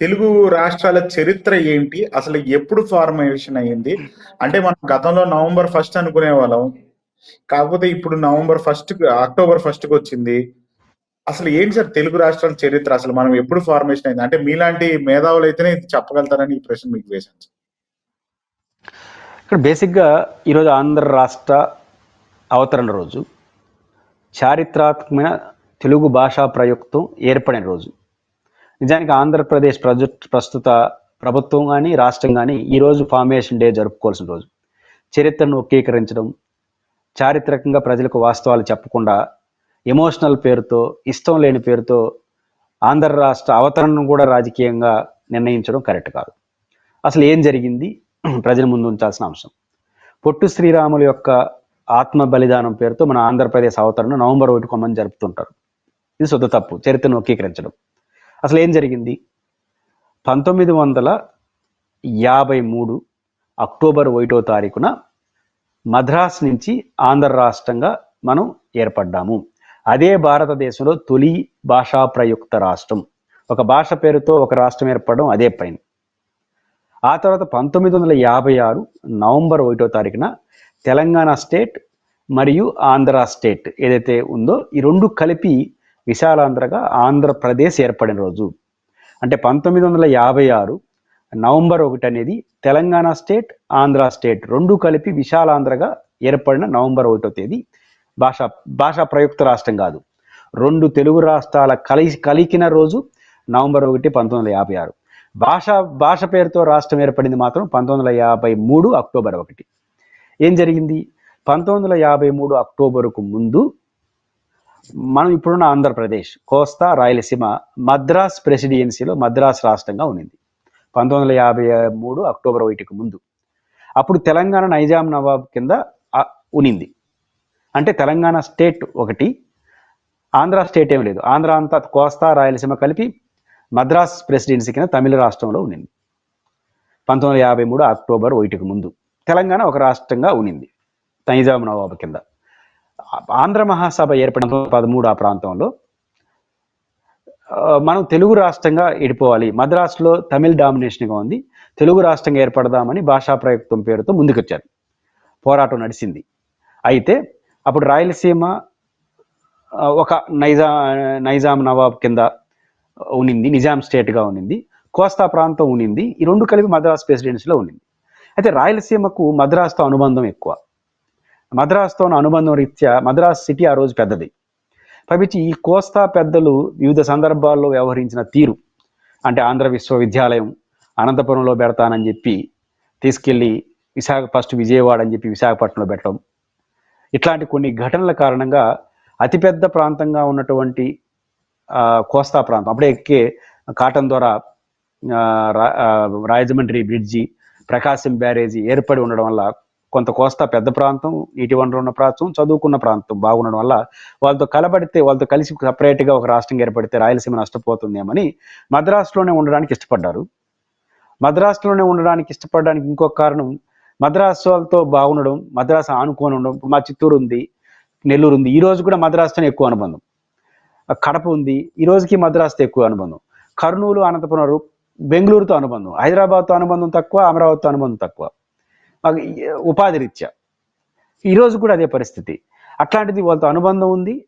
తెలుగు రాష్ట్రాల చరిత్ర ఏంటి? అసలు ఎప్పుడు ఫార్మేషన్ అయ్యింది? అంటే మనం గతంలో నవంబర్ ఫస్ట్ అనుకునే వాళ్ళం. కాకపోతే ఇప్పుడు నవంబర్ ఫస్ట్ అక్టోబర్ ఫస్ట్కి వచ్చింది. అసలు ఏంటి సార్ తెలుగు రాష్ట్రాల చరిత్ర? అసలు మనం ఎప్పుడు ఫార్మేషన్ అయింది అంటే మీలాంటి మేధావులు అయితేనే ఇది చెప్పగలుగుతారని ఈ ప్రశ్న మీకు వేశాను సార్. ఇక్కడ బేసిక్గా ఈరోజు ఆంధ్ర రాష్ట్ర అవతరణ రోజు. చారిత్రాత్మకమైన తెలుగు భాషా ప్రయుక్తం ఏర్పడిన రోజు. నిజానికి ఆంధ్రప్రదేశ్ ప్రజ ప్రస్తుత ప్రభుత్వం కానీ రాష్ట్రం కానీ ఈరోజు ఫార్మేషన్ డే జరుపుకోవాల్సిన రోజు. చరిత్రను ఒక్కీకరించడం చారిత్రకంగా ప్రజలకు వాస్తవాలు చెప్పకుండా ఎమోషనల్ పేరుతో ఇష్టం లేని పేరుతో ఆంధ్ర రాష్ట్ర అవతరణను కూడా రాజకీయంగా నిర్ణయించడం కరెక్ట్ కాదు. అసలు ఏం జరిగింది? ప్రజల ముందు ఉంచాల్సిన అంశం. పొట్టు శ్రీరాములు యొక్క ఆత్మ బలిదానం పేరుతో మన ఆంధ్రప్రదేశ్ అవతరణ నవంబర్ ఒకటి కొమ్మని జరుపుతుంటారు. ఇది శుద్ధ తప్పు. చరిత్రను ఒక్కీకరించడం. అసలు ఏం జరిగింది? పంతొమ్మిది వందల యాభై మూడు అక్టోబర్ ఒకటో తారీఖున మద్రాస్ నుంచి ఆంధ్ర రాష్ట్రంగా మనం ఏర్పడ్డాము. అదే భారతదేశంలో తొలి భాషా ప్రయుక్త రాష్ట్రం. ఒక భాష పేరుతో ఒక రాష్ట్రం ఏర్పడడం అదే పైన. ఆ తర్వాత పంతొమ్మిది వందల యాభై ఆరు నవంబర్ ఒకటో తారీఖున తెలంగాణ స్టేట్ మరియు ఆంధ్ర స్టేట్ ఏదైతే ఉందో ఈ రెండు కలిపి విశాలాంధ్రగా ఆంధ్రప్రదేశ్ ఏర్పడిన రోజు. అంటే పంతొమ్మిది వందల యాభై ఆరు నవంబర్ ఒకటి అనేది తెలంగాణ స్టేట్ ఆంధ్ర స్టేట్ రెండు కలిపి విశాలాంధ్రగా ఏర్పడిన నవంబర్ ఒకటో తేదీ. భాషా భాషా ప్రయుక్త రాష్ట్రం కాదు. రెండు తెలుగు రాష్ట్రాల కలి కలికిన రోజు నవంబర్ ఒకటి పంతొమ్మిది వందల యాభై ఆరు. భాష భాష పేరుతో రాష్ట్రం ఏర్పడింది మాత్రం పంతొమ్మిది వందల యాభై మూడు అక్టోబర్ ఒకటి. ఏం జరిగింది? పంతొమ్మిది వందల యాభై మూడు అక్టోబర్కు ముందు మనం ఇప్పుడున్న ఆంధ్రప్రదేశ్ కోస్తా రాయలసీమ మద్రాస్ ప్రెసిడెన్సీలో మద్రాస్ రాష్ట్రంగా ఉన్నింది. పంతొమ్మిది వందల యాభై మూడు అక్టోబర్ ఒకటికి ముందు. అప్పుడు తెలంగాణ నైజాం నవాబ్ కింద ఉనింది అంటే తెలంగాణ స్టేట్ ఒకటి ఆంధ్ర స్టేట్ ఏం లేదు. ఆంధ్ర అంతా కోస్తా రాయలసీమ కలిపి మద్రాస్ ప్రెసిడెన్సీ కింద తమిళ రాష్ట్రంలో ఉనింది పంతొమ్మిది వందల యాభై మూడు అక్టోబర్ ఒకటికి ముందు. తెలంగాణ ఒక రాష్ట్రంగా ఉన్నింది నైజాం నవాబు కింద. ఆంధ్ర మహాసభ ఏర్పడిన పదమూడు ఆ ప్రాంతంలో మనం తెలుగు రాష్ట్రంగా ఎడిపోవాలి మద్రాసులో తమిళ్ డామినేషన్గా ఉంది. తెలుగు రాష్ట్రంగా ఏర్పడదామని భాషా ప్రయుక్తం పేరుతో ముందుకొచ్చారు. పోరాటం నడిచింది అయితే అప్పుడు రాయలసీమ ఒక నైజా నైజాం నవాబ్ కింద ఉనింది. నిజాం స్టేట్గా ఉనింది. కోస్తా ప్రాంతం ఉనింది. ఈ రెండు కలిపి మద్రాస్ ప్రెసిడెన్సీలో ఉనింది. అయితే రాయలసీమకు మద్రాసుతో అనుబంధం ఎక్కువ. మద్రాసుతో అనుబంధం రీత్యా మద్రాస్ సిటీ ఆ రోజు పెద్దది. పైపించి ఈ కోస్తా పెద్దలు వివిధ సందర్భాల్లో వ్యవహరించిన తీరు. అంటే ఆంధ్ర విశ్వవిద్యాలయం అనంతపురంలో పెడతానని చెప్పి తీసుకెళ్ళి విశాఖ ఫస్ట్ విజయవాడ అని చెప్పి విశాఖపట్నంలో పెట్టడం. ఇట్లాంటి కొన్ని ఘటనల కారణంగా అతిపెద్ద ప్రాంతంగా ఉన్నటువంటి కోస్తా ప్రాంతం అప్పుడే ఎక్కే కాటన్ ద్వారా రా- రాజమండ్రి బ్రిడ్జి ప్రకాశం బ్యారేజీ ఏర్పడి ఉండడం వల్ల కొంత కోస్తా పెద్ద ప్రాంతం నీటి వనరు ఉన్న ప్రాంతం చదువుకున్న ప్రాంతం బాగుండడం వల్ల వాళ్ళతో కలబడితే వాళ్ళతో కలిసి సపరేట్గా ఒక రాష్ట్రం ఏర్పడితే రాయలసీమ నష్టపోతుందేమని మద్రాసులోనే ఉండడానికి ఇష్టపడ్డారు. మద్రాసులోనే ఉండడానికి ఇష్టపడడానికి ఇంకొక కారణం మద్రాసు వాళ్ళతో బాగుండడం మద్రాసు ఆనుకొని ఉండడం. ఇప్పుడు మా చిత్తూరు ఉంది నెల్లూరు ఉంది ఈ రోజు కూడా మద్రాసుతోనే ఎక్కువ అనుబంధం. కడప ఉంది ఈ రోజుకి మద్రాసుతో ఎక్కువ అనుబంధం. కర్నూలు అనంతపురం బెంగళూరుతో అనుబంధం హైదరాబాద్తో అనుబంధం తక్కువ అమరావతితో అనుబంధం తక్కువ. ఉపాధి రీత్యా. ఈరోజు కూడా అదే పరిస్థితి. అట్లాంటిది వాళ్ళతో అనుబంధం ఉంది.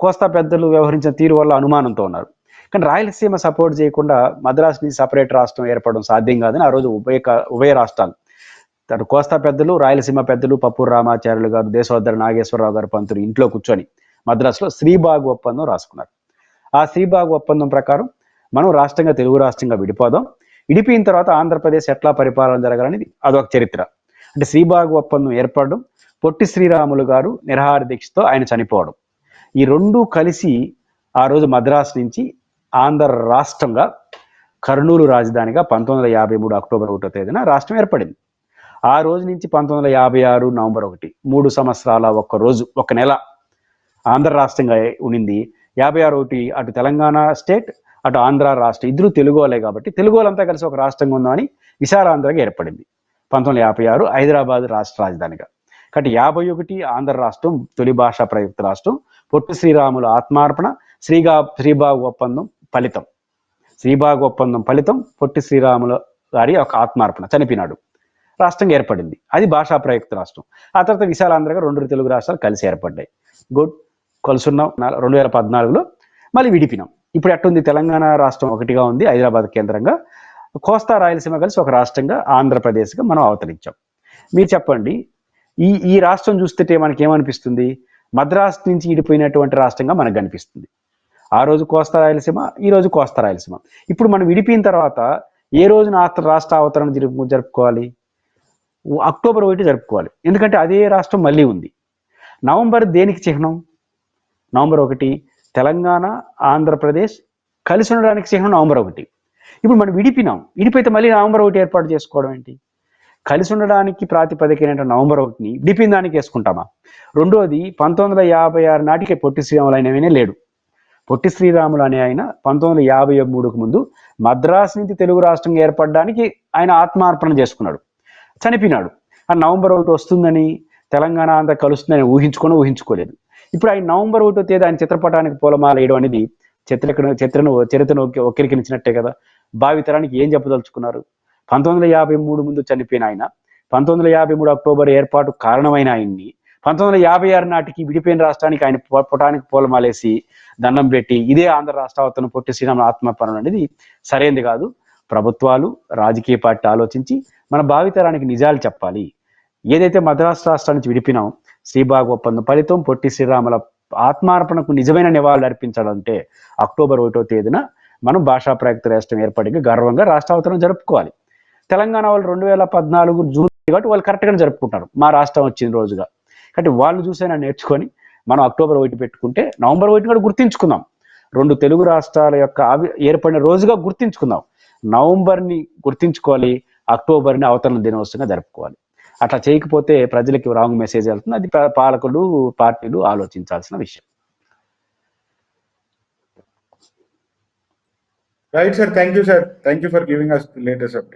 కోస్తా పెద్దలు వ్యవహరించిన తీరు వల్ల అనుమానంతో ఉన్నారు. కానీ రాయలసీమ సపోర్ట్ చేయకుండా మద్రాస్ సపరేట్ రాష్ట్రం ఏర్పడడం సాధ్యం కాదని ఆ రోజు ఉభయ ఉభయ రాష్ట్రాలు. అటు కోస్తా పెద్దలు రాయలసీమ పెద్దలు పప్పూరు రామాచార్యులు గారు దేశోద్దర నాగేశ్వరరావు గారు పంతులు ఇంట్లో కూర్చొని మద్రాసులో శ్రీబాగ్ ఒప్పందం రాసుకున్నారు. ఆ శ్రీబాగ్ ఒప్పందం ప్రకారం మనం రాష్ట్రంగా తెలుగు రాష్ట్రంగా విడిపోదాం. విడిపోయిన తర్వాత ఆంధ్రప్రదేశ్ ఎట్లా పరిపాలన జరగాలనేది అదొక చరిత్ర. అంటే శ్రీబాగు ఒప్పందం ఏర్పడడం పొట్టి శ్రీరాములు గారు నిరహార దీక్షతో ఆయన చనిపోవడం. ఈ రెండు కలిసి ఆ రోజు మద్రాసు నుంచి ఆంధ్ర రాష్ట్రంగా కర్నూలు రాజధానిగా పంతొమ్మిది వందల యాభై మూడు అక్టోబర్ ఒకటో తేదీన రాష్ట్రం ఏర్పడింది. ఆ రోజు నుంచి పంతొమ్మిది వందల యాభై ఆరు నవంబర్ ఒకటి మూడు సంవత్సరాల ఒక్క రోజు ఒక నెల ఆంధ్ర రాష్ట్రంగా ఉండింది. యాభై ఆరు ఒకటి అటు తెలంగాణ స్టేట్ అటు ఆంధ్ర రాష్ట్రం. ఇద్దరు తెలుగు వాళ్ళే కాబట్టి తెలుగు వాళ్ళంతా కలిసి ఒక రాష్ట్రంగా ఉందామని విశాలాంధ్రగా ఏర్పడింది. పంతొమ్మిది యాభై ఆరు హైదరాబాద్ రాష్ట్ర రాజధానిగా. కాబట్టి యాభై ఒకటి ఆంధ్ర రాష్ట్రం తొలి భాషా ప్రయుక్త రాష్ట్రం పొట్టి శ్రీరాముల ఆత్మార్పణ శ్రీగా శ్రీబాగు ఒప్పందం ఫలితం. శ్రీబాగు ఒప్పందం ఫలితం పొట్టి శ్రీరాముల గారి ఒక ఆత్మార్పణ చనిపోయినాడు. రాష్ట్రం ఏర్పడింది. అది భాషా ప్రయుక్త రాష్ట్రం. ఆ తర్వాత విశాలాంధ్రగా రెండు తెలుగు రాష్ట్రాలు కలిసి ఏర్పడ్డాయి. గుడ్ కలుసున్నాం రెండు వేల పద్నాలుగులో మళ్ళీ విడిపినాం ఇప్పుడు ఎట్టుంది? తెలంగాణ రాష్ట్రం ఒకటిగా ఉంది హైదరాబాద్ కేంద్రంగా. కోస్తా రాయలసీమ కలిసి ఒక రాష్ట్రంగా ఆంధ్రప్రదేశ్గా మనం అవతరించాం. మీరు చెప్పండి ఈ ఈ రాష్ట్రం చూస్తుంటే మనకి ఏమనిపిస్తుంది? మద్రాసు నుంచి ఇడిపోయినటువంటి రాష్ట్రంగా మనకు కనిపిస్తుంది. ఆ రోజు కోస్తా రాయలసీమ ఈ రోజు కోస్తా రాయలసీమ. ఇప్పుడు మనం విడిపోయిన తర్వాత ఏ రోజున రాష్ట్ర అవతరణ జరుపు జరుపుకోవాలి? అక్టోబర్ ఒకటి జరుపుకోవాలి. ఎందుకంటే అదే రాష్ట్రం మళ్ళీ ఉంది. నవంబర్ దేనికి చిహ్నం? నవంబర్ ఒకటి తెలంగాణ ఆంధ్రప్రదేశ్ కలిసి ఉండడానికి చిహ్నం నవంబర్ ఒకటి. ఇప్పుడు మనం విడిపినాం. విడిపోయితే మళ్ళీ నవంబర్ ఒకటి ఏర్పాటు చేసుకోవడం ఏంటి? కలిసి ఉండడానికి ప్రాతిపదికైన నవంబర్ ఒకటిని విడిపిన దానికి వేసుకుంటామా? రెండోది పంతొమ్మిది వందల యాభై ఆరు నాటికి పొట్టి శ్రీరాములు అయినవినే లేడు. పొట్టి శ్రీరాములు అనే ఆయన పంతొమ్మిది వందల యాభై మూడుకు ముందు మద్రాసు నుంచి తెలుగు రాష్ట్రంగా ఏర్పడడానికి ఆయన ఆత్మార్పణ చేసుకున్నాడు. చనిపోయినాడు. ఆ నవంబర్ ఒకటి వస్తుందని తెలంగాణ అంతా కలుస్తుందని ఊహించుకొని ఊహించుకోలేదు. ఇప్పుడు ఆయన నవంబర్ ఒకటో తేదీ ఆయన చిత్రపటానికి పూలమాల వేయడం అనేది చిత్రకను చిత్రను చరిత్రను ఒక్కి- కదా. భావితరానికి ఏం చెప్పదలుచుకున్నారు? పంతొమ్మిది వందల యాభై మూడు ముందు చనిపోయిన ఆయన పంతొమ్మిది వందల యాభై మూడు అక్టోబర్ ఏర్పాటు కారణమైన ఆయన్ని పంతొమ్మిది వందల యాభై ఆరు నాటికి విడిపోయిన రాష్ట్రానికి ఆయన పుటానికి పూలమాలేసి దండం పెట్టి ఇదే ఆంధ్ర రాష్ట్రావతను పొట్టి శ్రీరామ ఆత్మపరం అనేది సరైనది కాదు. ప్రభుత్వాలు రాజకీయ పార్టీ ఆలోచించి మన భావితరానికి నిజాలు చెప్పాలి. ఏదైతే మద్రాసు రాష్ట్రానికి విడిపినాం శ్రీబాగ్ ఒప్పందం ఫలితం పొట్టి శ్రీరాముల ఆత్మార్పణకు నిజమైన నివాళులు అర్పించాలంటే అక్టోబర్ ఒకటో తేదీన మనం భాషా ప్రయుక్త రాష్ట్రం ఏర్పడికి గర్వంగా రాష్ట్రావతరణ జరుపుకోవాలి. తెలంగాణ వాళ్ళు రెండు వేల పద్నాలుగు జూన్ కాబట్టి వాళ్ళు కరెక్ట్గానే జరుపుకుంటారు మా రాష్ట్రం వచ్చిన రోజుగా. కాబట్టి వాళ్ళు చూసైనా నేర్చుకొని మనం అక్టోబర్ ఒకటి పెట్టుకుంటే నవంబర్ ఒకటి కూడా గుర్తించుకుందాం. రెండు తెలుగు రాష్ట్రాల యొక్క ఆవి ఏర్పడిన రోజుగా గుర్తించుకుందాం. నవంబర్ని గుర్తించుకోవాలి అక్టోబర్ని అవతరణ దినోత్సవంగా జరుపుకోవాలి. అట్లా చేయకపోతే ప్రజలకి రాంగ్ మెసేజ్ వెళ్తుంది. అది పాలకులు పార్టీలు ఆలోచించాల్సిన విషయం. Right sir thank you sir thank you for giving us latest update